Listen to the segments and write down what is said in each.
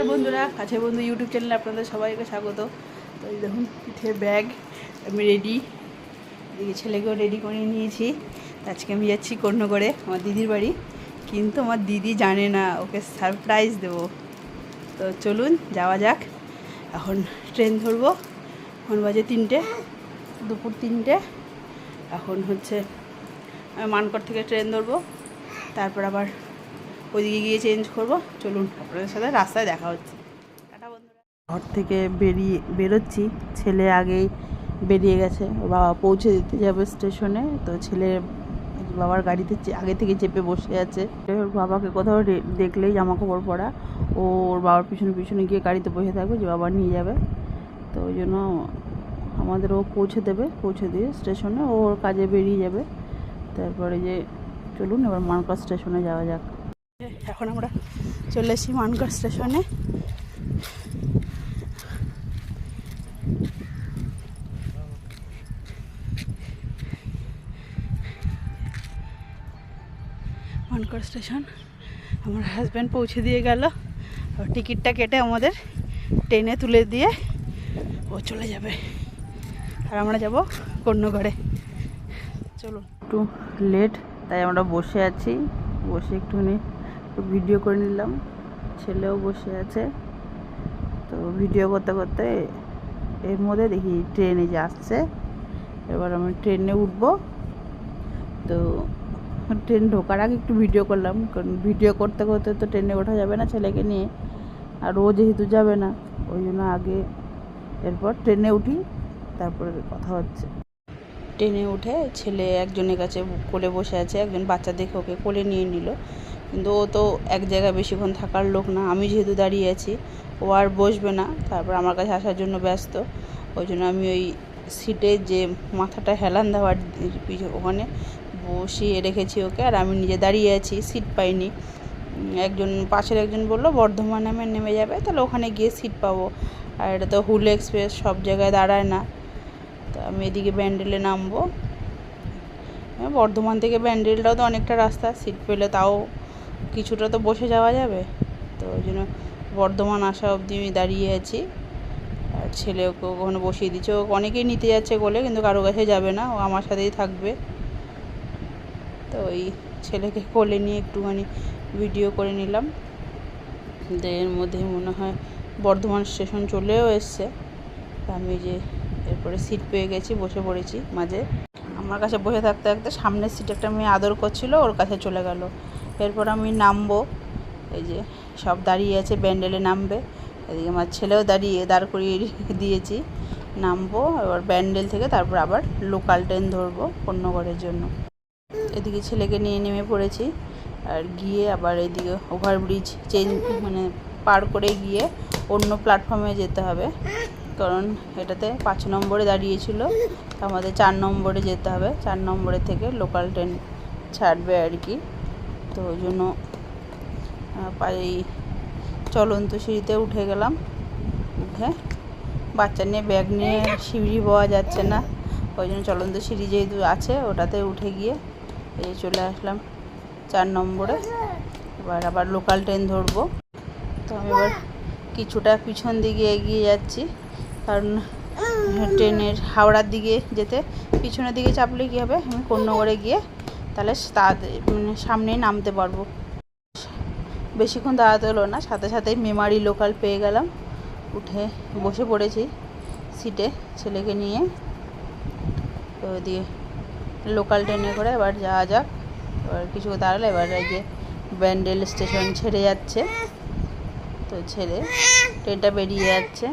আর বন্ধুরা, কাছে বন্ধু ইউটিউব চ্যানেলে আপনাদের সবাইকে স্বাগত। তো এই দেখুন পিঠে ব্যাগ আমি রেডি এদিকে ছেলেকেও রেডি করে নিয়েছি। আজকে আমি যাচ্ছি কর্ণগড়ে, আমার দিদির বাড়ি। কিন্তু আমার দিদি জানে না, ওকে সারপ্রাইজ দেবো। তো চলুন, যাওয়া যাক। এখন ট্রেন ধরবো। এখন বাজে তিনটে, দুপুর তিনটে। এখন হচ্ছে, আমি মানকর থেকে ট্রেন ধরবো। তারপর আবার ওইদিকে গিয়ে চেঞ্জ করব। চলুন, আপনাদের সাথে রাস্তায় দেখা হচ্ছে। ঘর থেকে বেরিয়ে, বেরোচ্ছি। ছেলে আগেই বেরিয়ে গেছে। বাবা পৌঁছে দিতে যাবে স্টেশনে তো ছেলে বাবার গাড়িতে আগে থেকে চেপে বসে আছে। ওর বাবাকে কোথাও দেখলেই জামা কাপড় পরা। ও ওর বাবার পিছনে পিছনে গিয়ে গাড়িতে বসে থাকবে। যে বাবা নিয়ে যাবে। তো ওই জন্য আমাদের ও পৌঁছে দেবে। পৌঁছে দিয়ে স্টেশনে ওর কাজে বেরিয়ে যাবে। তারপরে যে, চলুন এবার মানকা স্টেশনে যাওয়া যাক। এখন আমরা চলে এসেছি মানকার স্টেশনে। মানকার স্টেশন, আমার হাজব্যান্ড পৌঁছে দিয়ে গেল। টিকিটটা কেটে আমাদের ট্রেনে তুলে দিয়ে ও চলে যাবে। আর আমরা যাব কর্ণগড়ে। চলুন। একটু লেট তাই আমরা বসে আছি। বসে একটুখানি একটু ভিডিও করে নিলাম। ছেলেও বসে আছে। তো ভিডিও করতে করতে এর মধ্যে দেখি ট্রেনে যে আসছে এবার আমি ট্রেনে উঠবো। তো ট্রেন ঢোকার আগে একটু ভিডিও করলাম। কারণ ভিডিও করতে করতে তো ট্রেনে ওঠা যাবে না ছেলেকে নিয়ে। আর ও যেহেতু যাবে না, ওই জন্য আগে এরপর ট্রেনে উঠি, তারপরে কথা হচ্ছে। ট্রেনে উঠে ছেলে একজনের কাছে কোলে বসে আছে, একজন বাচ্চা দেখে ওকে কোলে নিয়ে নিল। কিন্তু ও তো এক জায়গায় বেশিক্ষণ থাকার লোক না, আমি যেহেতু দাঁড়িয়ে আছি, ও আর বসবে না। তারপর আমার কাছে আসার জন্য ব্যস্ত। ওই জন্য আমি ওই সিটে যে মাথাটা হেলান দেওয়ার ওখানে বসিয়ে রেখেছি ওকে, আর আমি নিজে দাঁড়িয়ে আছি, সিট পাইনি। একজন, পাশের একজন বলল, বর্ধমান নামে নেমে যাবে, তাহলে ওখানে গিয়ে সিট পাবো। আর এটা তো হুল এক্সপ্রেস, সব জায়গায় দাঁড়ায় না। তো আমি এদিকে ব্যান্ডেলে নামবো। বর্ধমান থেকে ব্যান্ডেলটাও তো অনেকটা রাস্তা, সিট পেলে তাও কিছুটা তো বসে যাওয়া যাবে। তো ওই জন্য বর্ধমান আসা অবধি আমি দাঁড়িয়ে আছি। আর ছেলে ওকে ওখানে বসিয়ে দিচ্ছে। ও অনেকেই নিতে যাচ্ছে বলে কিন্তু কারও কাছে যাবে না। ও আমার সাথেই থাকবে। তো ওই ছেলেকে কোলে নিয়ে একটুখানি ভিডিও করে নিলাম। এর মধ্যেই মনে হয় বর্ধমান স্টেশন চলেও এসছে। আমি যে এরপরে সিট পেয়ে গেছি, বসে পড়েছি মাঝে। আমার কাছে বসে থাকতে থাকতে সামনের সিটে একটা মেয়ে আদর করছিল, ওর কাছে চলে গেল। এরপর আমি নামবো। এই যে সব দাঁড়িয়ে আছে, ব্যান্ডেলে নামবে। এদিকে আমার ছেলেও দাঁড়িয়ে দাঁড় করিয়ে দিয়েছি। নামবো, এবার ব্যান্ডেল থেকে তারপর আবার লোকাল ট্রেন ধরবো কন্যগড়ের জন্য। এদিকে ছেলেকে নিয়ে নেমে পড়েছি, আর গিয়ে আবার এদিকে ওভারব্রিজ চেঞ্জ মানে পার করে গিয়ে অন্য প্ল্যাটফর্মে যেতে হবে। কারণ এটাতে পাঁচ নম্বরে দাঁড়িয়েছিল, আমাদের চার নম্বরে যেতে হবে। চার নম্বরে থেকে লোকাল ট্রেন ছাড়বে আর কি। তো ওই জন্য এই চলন্ত সিঁড়িতে উঠে গেলাম। উঠে বাচ্চা নিয়ে ব্যাগ নিয়ে সিঁড়ি পাওয়া যাচ্ছে না। ওই জন্য চলন্ত সিঁড়ি যেহেতু আছে, ওটাতে উঠে গিয়ে এই চলে আসলাম চার নম্বরে। এবার আবার লোকাল ট্রেন ধরবো। তো আমি এবার কিছুটা পিছন দিকে এগিয়ে যাচ্ছি। কারণ ট্রেনের হাওড়ার দিকে যেতে, পিছনের দিকে চাপলে কী হবে? আমি কন্যগড়ে গিয়ে তাহলে মানে সামনেই নামতে পারব। বেশিক্ষণ দাঁড়াতে হলো না, সাথে সাথেই মেমারি লোকাল পেয়ে গেলাম। উঠে বসে পড়েছি সিটে ছেলেকে নিয়ে। তো দিয়ে লোকাল ট্রেনে করে এবার যাওয়া যাক। এবার কিছু দাঁড়ালে এবার এই যে ব্যান্ডেল স্টেশন ছেড়ে যাচ্ছে। তো ছেড়ে ট্রেনটা বেরিয়ে যাচ্ছে।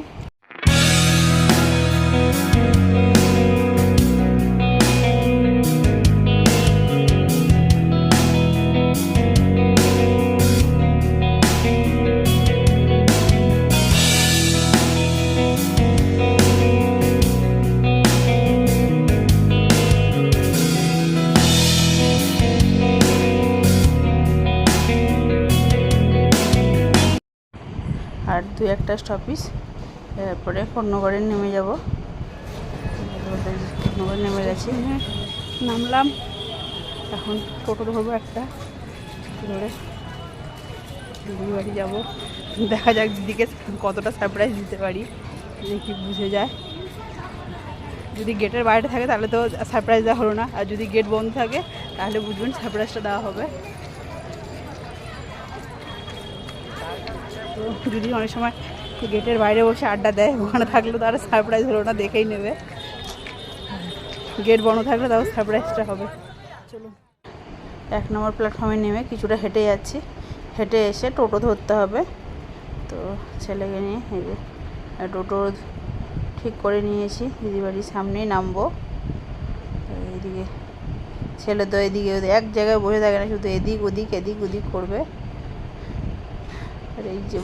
একটা স্টপিস এরপরে কর্ণগড়ে নেমে যাব। কর্ণগড়ে নেমে গেছি। নামলাম। এখন টোটো ধরবো একটা। ধরে দিদির বাড়ি যাব। দেখা যাক দিদিকে কতটা সারপ্রাইজ দিতে পারি। দেখি বুঝে যায়। যদি গেটের বাইরে থাকে তাহলে তো সারপ্রাইজ দেওয়া হলো না। আর যদি গেট বন্ধ থাকে তাহলে বুঝবেন সারপ্রাইজটা দেওয়া হবে। যদি অনেক সময় গেটের বাইরে বসে আড্ডা দেয় ওখানে থাকলে তো আর সারপ্রাইজ হলো না, দেখেই নেবে। গেট বন্ধ থাকলে তাও সারপ্রাইজটা হবে। চলুন। এক নম্বর প্ল্যাটফর্মে নেমে কিছুটা হেঁটে যাচ্ছি। হেঁটে এসে টোটো ধরতে হবে। তো ছেলেকে নিয়ে যে, টোটো ঠিক করে নিয়েছি। দিদিবাড়ির সামনেই নামবো। এইদিকে, ছেলে তো এদিকে এক জায়গায় বসে থাকে না, শুধু এদিক ওদিক এদিক ওদিক করবে। আর এই যে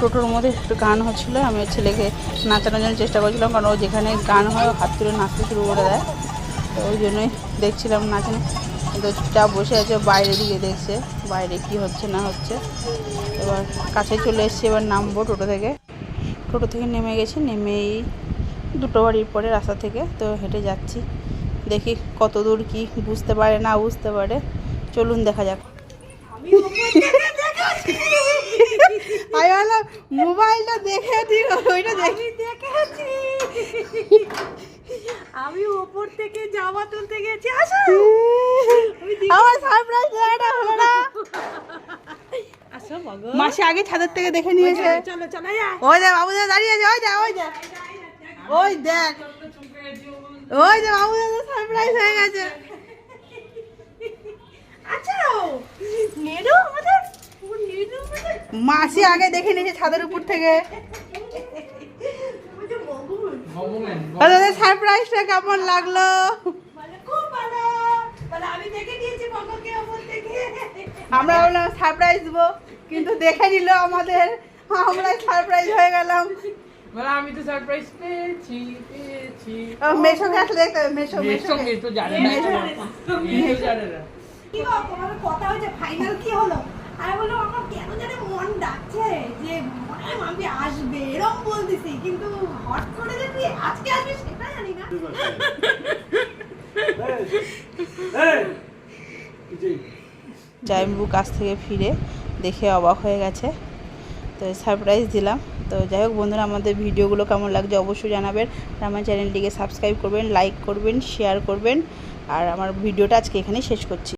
টোটোর মধ্যে একটু গান হচ্ছিল, আমি ছেলেকে নাচানোর জন্য চেষ্টা করছিলাম, কারণ ও যেখানে গান হয় হাত তুলে নাচতে শুরু করে দেয়। তো ওই জন্যই দেখছিলাম নাচনে। কিন্তু চুপচাপ বসে আছে বাইরে দিকে দেখছে, বাইরে কি হচ্ছে না হচ্ছে। এবার কাছে চলে এসেছি, এবার নামবো টোটো থেকে। টোটো থেকে নেমে গেছি, নেমেই দুটো বাড়ির পরে রাস্তা থেকে, তো হেঁটে যাচ্ছি। দেখি কত দূর কি বুঝতে পারে, না বুঝতে পারে। চলুন দেখা যাক। আমি বললাম মোবাইলটা দেখে দিই ওইটা দেখি দেখেছি। আমি ওপর থেকে জামা তুলতে গেছি আসো। আমার সারপ্রাইজ দেওয়াটা হলো না। মাসি আগে ছাদের থেকে দেখে নিয়েছে। ওই দেখ বাবু দাঁড়িয়ে আছে ওই দেখ ওই দেখ। ওই দেখ। ওই যে বাবু সারপ্রাইজ হয়ে গেছে। আচ্ছা নেড়ু আমাদের ও নেড়ু আমাদের মাসি আগে দেখে নিয়েছে ছাদের উপর থেকে। আমাদের মগুন সারপ্রাইজটা কেমন লাগল? মানে মানে আমরা বললাম সারপ্রাইজ দেবো কিন্তু দেখে নিল আমাদের। আমরা সারপ্রাইজ হয়ে গেলাম। মানে আমি তো সারপ্রাইজ পেয়েছি পেয়েছি। ও, মেশোকে আসলে দেখতে হবে, মেশো মেসো মেশো জানে না। মেসো জানে না। কি গো তোমার কথা হয়েছে ফাইনাল কি হলো? আমি বললাম আমার কেন জানি মন ডাকছে যে মনে হয় মাম্পি আসবে এরকম বলতেছি কিন্তু হট করে যে তুই আজকে আসবি সেটা জানি না। জাইম্বু কাছ থেকে ফিরে দেখে অবাক হয়ে গেছে। তো সারপ্রাইজ দিলাম। তো যাই হোক বন্ধুরা আমাদের ভিডিওগুলো কেমন লাগছে অবশ্যই জানাবেন। আর আমার চ্যানেলটিকে সাবস্ক্রাইব করবেন লাইক করবেন শেয়ার করবেন। আর আমার ভিডিওটা আজকে এখানেই শেষ করছি।